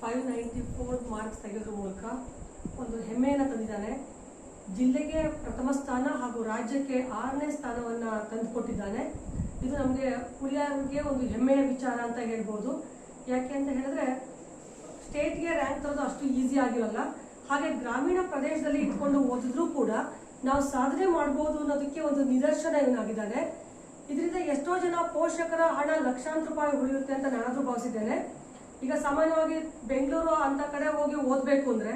Five ninety four marks ತೆಗೆಯೋದ್ರ ಮೂಲಕ ಒಂದು ಹೆಮ್ಮೆಯನ್ನು ತಂದಿದ್ದಾನೆ. ಜಿಲ್ಲೆಗೆ ಪ್ರಥಮ ಸ್ಥಾನ ಹಾಗೂ ರಾಜ್ಯಕ್ಕೆ ಆರನೇ ಸ್ಥಾನವನ್ನು ತಂದುಕೊಟ್ಟಿದ್ದಾನೆ. ಇದು ನಮಗೆ ಹುಳಿಯಾರಿಗೆ ಒಂದು ಹೆಮ್ಮೆಯ ವಿಚಾರ ಅಂತ ಹೇಳ್ಬೋದು. ಯಾಕೆ ಅಂತ ಹೇಳಿದ್ರೆ, ಸ್ಟೇಟ್ಗೆ ರ್ಯಾಂಕ್ ತರೋದು ಅಷ್ಟು ಈಸಿ ಆಗಿರಲ್ಲ. ಹಾಗೆ ಗ್ರಾಮೀಣ ಪ್ರದೇಶದಲ್ಲಿ ಇಟ್ಕೊಂಡು ಓದಿದ್ರೂ ಕೂಡ ನಾವು ಸಾಧನೆ ಮಾಡ್ಬೋದು ಅನ್ನೋದಕ್ಕೆ ಒಂದು ನಿದರ್ಶನ ಏನಾಗಿದ್ದಾನೆ. ಇದರಿಂದ ಎಷ್ಟೋ ಜನ ಪೋಷಕರ ಹಣ ಲಕ್ಷಾಂತರ ರೂಪಾಯಿ ಉಳಿಯುತ್ತೆ ಅಂತ ನಾನಾದ್ರೂ ಭಾವಿಸಿದ್ದೇನೆ. ಈಗ ಸಾಮಾನ್ಯವಾಗಿ ಬೆಂಗಳೂರು ಅಂತ ಕಡೆ ಹೋಗಿ ಓದಬೇಕು ಅಂದ್ರೆ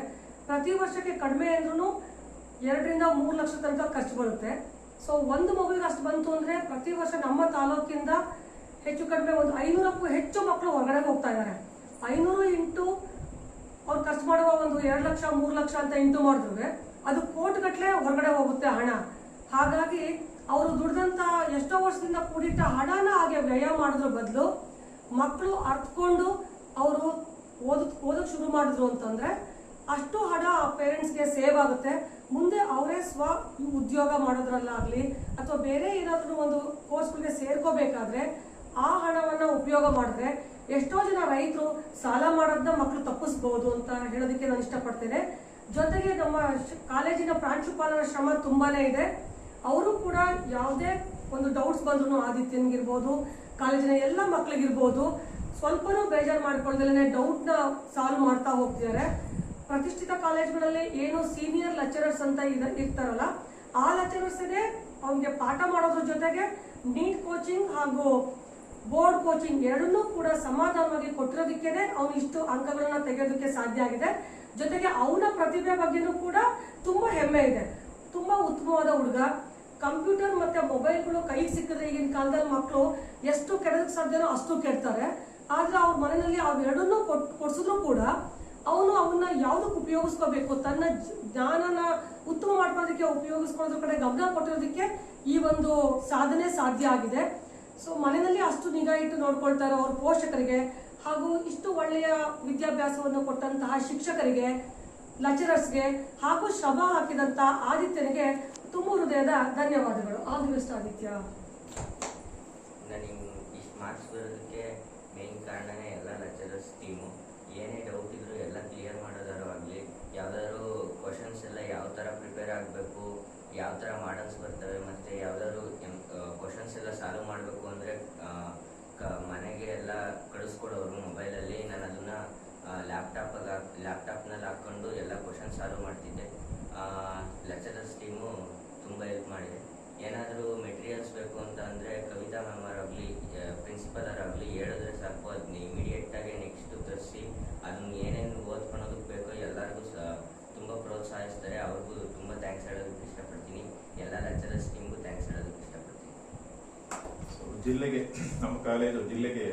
ಪ್ರತಿ ವರ್ಷಕ್ಕೆ ಕಡಿಮೆ ಅಂದ್ರೂ ಎರಡರಿಂದ ಮೂರು ಲಕ್ಷ ತನಕ ಖರ್ಚು ಬರುತ್ತೆ. ಸೊ ಒಂದು ಮಗುವಿಗೆ ಅಷ್ಟು ಬಂತು ಅಂದ್ರೆ ಪ್ರತಿ ವರ್ಷ ನಮ್ಮ ತಾಲೂಕಿಂದ ಹೆಚ್ಚು ಕಡಿಮೆ ಒಂದು ಐನೂರಕ್ಕೂ ಹೆಚ್ಚು ಮಕ್ಕಳು ಹೊರಗಡೆ ಹೋಗ್ತಾ ಇದ್ದಾರೆ ಐನೂರು ಇಂಟು ಅವ್ರು ಖರ್ಚು ಮಾಡುವ ಒಂದು ಎರಡು ಲಕ್ಷ, ಮೂರು ಲಕ್ಷ ಅಂತ ಇಂಟು ಮಾಡಿದ್ರೆ ಅದು ಕೋಟಿಗಟ್ಟಲೆ ಹೊರಗಡೆ ಹೋಗುತ್ತೆ ಹಣ. ಹಾಗಾಗಿ ಅವರು ದುಡ್ದಂತ ಎಷ್ಟೋ ವರ್ಷದಿಂದ ಕೂಡಿಟ್ಟ ಹಣನ ಹಾಗೆ ವ್ಯಯ ಮಾಡೋದ್ರ ಬದಲು ಮಕ್ಕಳು ಅರ್ಥಕೊಂಡು ಮಾಡಿದ್ರು ಅಂತಂದ್ರೆ ಅಷ್ಟು ಹಣ ಪೇರೆಂಟ್ಸ್ಗೆ ಸೇವ್ ಆಗುತ್ತೆ. ಮುಂದೆ ಅವರೇ ಸ್ವ ಉದ್ಯೋಗ ಮಾಡೋದ್ರಲ್ಲಾಗ್ಲಿ ಅಥವಾ ಬೇರೆ ಏನಾದರೂ ಒಂದು ಕೋರ್ಸ್ಗಳಿಗೆ ಸೇರ್ಕೋಬೇಕಾದ್ರೆ ಆ ಹಣವನ್ನ ಉಪಯೋಗ ಮಾಡಿದ್ರೆ ಎಷ್ಟೋ ಜನ ರೈತರು ಸಾಲ ಮಾಡೋದನ್ನ ಮಕ್ಕಳು ತಪ್ಪಿಸ್ಬೋದು ಅಂತ ಹೇಳೋದಕ್ಕೆ ನಾನು ಇಷ್ಟಪಡ್ತೇನೆ. ಜೊತೆಗೆ ನಮ್ಮ ಕಾಲೇಜಿನ ಪ್ರಾಂಶುಪಾಲರ ಶ್ರಮ ತುಂಬಾನೇ ಇದೆ. ಅವರು ಕೂಡ ಯಾವುದೇ ಒಂದು ಡೌಟ್ಸ್ ಬಂದ್ರು ಆದಿತ್ಯನ್ಗಿರ್ಬೋದು, ಕಾಲೇಜಿನ ಎಲ್ಲ ಮಕ್ಕಳಿಗಿರ್ಬೋದು ಸ್ವಲ್ಪನೂ ಬೇಜಾರು ಮಾಡ್ಕೊಳ್ದಲೇ ನ ಸಾಲ್ವ್ ಮಾಡ್ತಾ ಹೋಗ್ತಿದ್ದಾರೆ ಪ್ರತಿಷ್ಠಿತ ಕಾಲೇಜ್ಗಳಲ್ಲಿ ಏನು ಸೀನಿಯರ್ ಲೆಕ್ಚರರ್ಸ್ ಅಂತ ಇರ್ತಾರಲ್ಲ, ಆ ಲೆಕ್ಚರರ್ಸ್ಗೆ ಅವನಿಗೆ ಪಾಠ ಮಾಡೋದ್ರ ಜೊತೆಗೆ ನೀಟ್ ಕೋಚಿಂಗ್ ಹಾಗೂ ಬೋರ್ಡ್ ಕೋಚಿಂಗ್ ಎರಡನ್ನೂ ಕೂಡ ಸಮಾಧಾನವಾಗಿ ಕೊಟ್ಟಿರೋದಕ್ಕೇನೆ ಅವನು ಇಷ್ಟು ಅಂಕಗಳನ್ನ ತೆಗೆಯೋದಕ್ಕೆ ಸಾಧ್ಯ ಆಗಿದೆ. ಜೊತೆಗೆ ಅವನ ಪ್ರತಿಭೆ ಬಗ್ಗೆನೂ ಕೂಡ ತುಂಬಾ ಹೆಮ್ಮೆ ಇದೆ. ತುಂಬಾ ಉತ್ತಮವಾದ ಹುಡುಗ. ಕಂಪ್ಯೂಟರ್ ಮತ್ತೆ ಮೊಬೈಲ್ಗಳು ಕೈಗೆ ಸಿಕ್ಕಿದ್ರೆ ಈಗಿನ ಕಾಲದಲ್ಲಿ ಮಕ್ಕಳು ಎಷ್ಟು ಕೆಡೋದಕ್ಕೆ ಸಾಧ್ಯನೋ ಅಷ್ಟು ಕೆಡ್ತಾರೆ. ಆದ್ರೆ ಅವ್ರ ಮನೆಯಲ್ಲಿ ಅವೆರಡನ್ನು ಕೊಟ್ಟು ಕೊಡ್ಸಿದ್ರು ಕೂಡ ಅವನು ಅವನ್ನ ಯಾವ್ದಕ್ಕೆ ಉಪಯೋಗಿಸ್ಕೋಬೇಕು? ತನ್ನ ಜ್ಞಾನನ ಉತ್ತಮ ಮಾಡ್ಕೊಳೋದಕ್ಕೆ ಉಪಯೋಗಿಸ್ಕೊಳ್ಳೋದ್ರ ಕಡೆ ಗಮನ ಕೊಟ್ಟಿರೋದಕ್ಕೆ ಈ ಒಂದು ಸಾಧನೆ ಸಾಧ್ಯ ಆಗಿದೆ. ಸೊ ಮನೆಯಲ್ಲಿ ಅಷ್ಟು ನಿಗಾ ಇಟ್ಟು ನೋಡ್ಕೊಳ್ತಾರೆ ಅವ್ರ ಪೋಷಕರಿಗೆ ಹಾಗೂ ಇಷ್ಟು ಒಳ್ಳೆಯ ವಿದ್ಯಾಭ್ಯಾಸವನ್ನು ಕೊಟ್ಟಂತಹ ಶಿಕ್ಷಕರಿಗೆ ಲೆಕ್ಚರರ್ಸ್ಗೆ ಹಾಗೂ ಶ್ರಮ ಹಾಕಿದಂತಹ ಆದಿತ್ಯನಿಗೆ ತುಂಬ ಹೃದಯದ ಧನ್ಯವಾದಗಳು. ಆಲ್ ದಿ ಆದಿತ್ಯ ನನಗೆ ಇಷ್ಟು ಮಾರ್ಕ್ಸ್ ಬರೋದಕ್ಕೆ ಮೇನ್ ಕಾರಣನೇ ಎಲ್ಲ ಲೆಕ್ಚರರ್ಸ್ ಟೀಮು ಏನೇ ಡೌಟ್ ಇದ್ರು ಎಲ್ಲ ಕ್ಲಿಯರ್ ಮಾಡೋದಾರು ಆಗಲಿ ಯಾವ್ದಾದ್ರು ಕ್ವಶನ್ಸ್ ಎಲ್ಲ ಯಾವ ಥರ ಪ್ರಿಪೇರ್ ಆಗಬೇಕು, ಯಾವ ಥರ ಮಾಡಲ್ಸ್ ಬರ್ತವೆ ಮತ್ತು ಯಾವ್ದಾದ್ರು ಕ್ವಶನ್ಸ್ ಎಲ್ಲ ಸಾಲ್ವ್ ಮಾಡಬೇಕು ಅಂದರೆ ಮನೆಗೆ ಎಲ್ಲ ಕಳಿಸ್ಕೊಡೋರು ಮೊಬೈಲಲ್ಲಿ ನಾನು ಅದನ್ನು ಲ್ಯಾಪ್ಟಾಪಾಗ ಲ್ಯಾಪ್ಟಾಪ್ನಲ್ಲಿ ಹಾಕ್ಕೊಂಡು ಎಲ್ಲ ಕ್ವಶನ್ ಸಾಲ್ವ್ ಮಾಡ್ತಿದ್ದೆ. ಲೆಕ್ಚರರ್ಸ್ ಟೀಮು ತುಂಬ ಹೆಲ್ಪ್ ಮಾಡಿದೆ. ಏನಾದರೂ ಮೆಟೀರಿಯಲ್ಸ್ ಬೇಕು ಅಂತ ಅಂದರೆ ಕವಿತಾ ಮ್ಯಾಮ್ ಅವರಾಗಲಿ ಪ್ರಿನ್ಸಿಪಲ್ ಅವರಾಗಲಿ ಹೇಳಿದ್ರೆ ಸಾಕು ಅದನ್ನ ಇಮಿಡಿಯೇಟಾಗಿ ನೆಕ್ಸ್ಟ್ ತರಿಸಿ ಅದನ್ನ ಏನೇನು ಓದ್ಕೊಳೋದಕ್ಕೆ ಬೇಕೋ ಎಲ್ಲರಿಗೂ ಸಹ ತುಂಬ ಪ್ರೋತ್ಸಾಹಿಸ್ತಾರೆ ಅವ್ರಿಗೂ ತುಂಬ ಥ್ಯಾಂಕ್ಸ್ ಹೇಳೋದಕ್ಕೆ ಇಷ್ಟಪಡ್ತೀನಿ ಎಲ್ಲ ಲೆಕ್ಚರರ್ಸ್ ಟೀಮ್ಗೂ ಥ್ಯಾಂಕ್ಸ್ ಹೇಳೋದಕ್ಕೆ ಇಷ್ಟಪಡ್ತೀನಿ ಸೊ ಜಿಲ್ಲೆಗೆ, ನಮ್ಮ ಕಾಲೇಜು ಜಿಲ್ಲೆಗೆ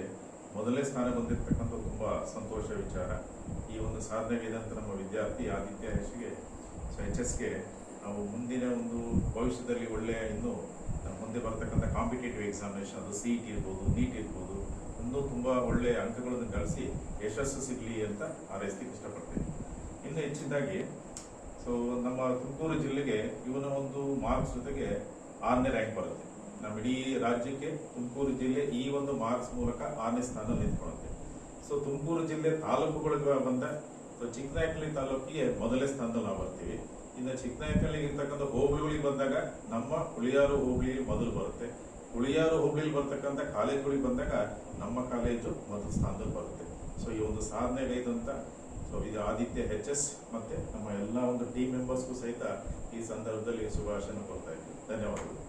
ಮೊದಲನೇ ಸ್ಥಾನ ಬಂದಿರತಕ್ಕಂಥ ತುಂಬ ಸಂತೋಷ ವಿಚಾರ. ಈ ಒಂದು ಸಾಧನೆಗಿದಂಥ ನಮ್ಮ ವಿದ್ಯಾರ್ಥಿ ಆದಿತ್ಯ ಯಶ್ಗೆ ಸೊ ಎಚ್ ಎಸ್ಗೆ ನಾವು ಮುಂದಿನ ಒಂದು ಭವಿಷ್ಯದಲ್ಲಿ ಒಳ್ಳೆಯ ಇನ್ನು ಮುಂದೆ ಬರ್ತಕ್ಕಂಥ ಕಾಂಪಿಟೇಟಿವ್ ಎಕ್ಸಾಮಿನೇಷನ್ ಅದು ಸಿ ಟಿ ಇರ್ಬೋದು, ನೀಟ್ ಇರ್ಬೋದು, ಇನ್ನೂ ತುಂಬ ಒಳ್ಳೆಯ ಅಂಕಗಳನ್ನು ಗಳಿಸಿ ಯಶಸ್ಸು ಸಿಗಲಿ ಅಂತ ಹಾರೈಸ್ಲಿಕ್ಕೆ ಇಷ್ಟಪಡ್ತೇನೆ. ಇನ್ನು ಹೆಚ್ಚಿನದಾಗಿ, ಸೊ ನಮ್ಮ ತುಮಕೂರು ಜಿಲ್ಲೆಗೆ ಇವನ ಒಂದು ಮಾರ್ಕ್ಸ್ ಜೊತೆಗೆ ಆರನೇ ರ್ಯಾಂಕ್ ಬರುತ್ತೆ. ನಮ್ಮ ಇಡೀ ರಾಜ್ಯಕ್ಕೆ ತುಮಕೂರು ಜಿಲ್ಲೆ ಈ ಒಂದು ಮಾರ್ಕ್ಸ್ ಮೂಲಕ ಆರನೇ ಸ್ಥಾನ ನಿಂತ್ಕೊಳ್ಳುತ್ತೆ. ಸೊ ತುಮಕೂರು ಜಿಲ್ಲೆ ತಾಲೂಕುಗಳಿಗೆ ಬಂದ ಸೊ ಚಿಕ್ಕನಾಯಕಳ್ಳಿ ತಾಲೂಕಿಗೆ ಮೊದಲನೇ ಸ್ಥಾನದಲ್ಲಿ ನಾವು ಬರ್ತೀವಿ. ಇನ್ನು ಚಿಕ್ಕನಾಯಕಲ್ಲಿ ಇರ್ತಕ್ಕಂಥ ಹೋಬಳಿಗಳಿಗೆ ಬಂದಾಗ ನಮ್ಮ ಹುಳಿಯಾರು ಹೋಬಳಿ ಮೊದಲು ಬರುತ್ತೆ. ಹುಳಿಯಾರು ಹೋಬಳಿಲಿ ಬರ್ತಕ್ಕಂಥ ಕಾಲೇಜುಗಳಿಗೆ ಬಂದಾಗ ನಮ್ಮ ಕಾಲೇಜು ಮೊದಲ ಸ್ಥಾನದಲ್ಲಿ ಬರುತ್ತೆ. ಸೊ ಈ ಒಂದು ಸಾಧನೆಗೈದಂತ ಸೊ ಇದು ಆದಿತ್ಯ ಎಚ್ ಎಸ್ ಮತ್ತೆ ನಮ್ಮ ಎಲ್ಲ ಒಂದು ಟೀಮ್ ಮೆಂಬರ್ಸ್ಗೂ ಸಹಿತ ಈ ಸಂದರ್ಭದಲ್ಲಿ ಶುಭಾಶಯ ಕೊಡ್ತಾ ಇದ್ದೀನಿ. ಧನ್ಯವಾದಗಳು.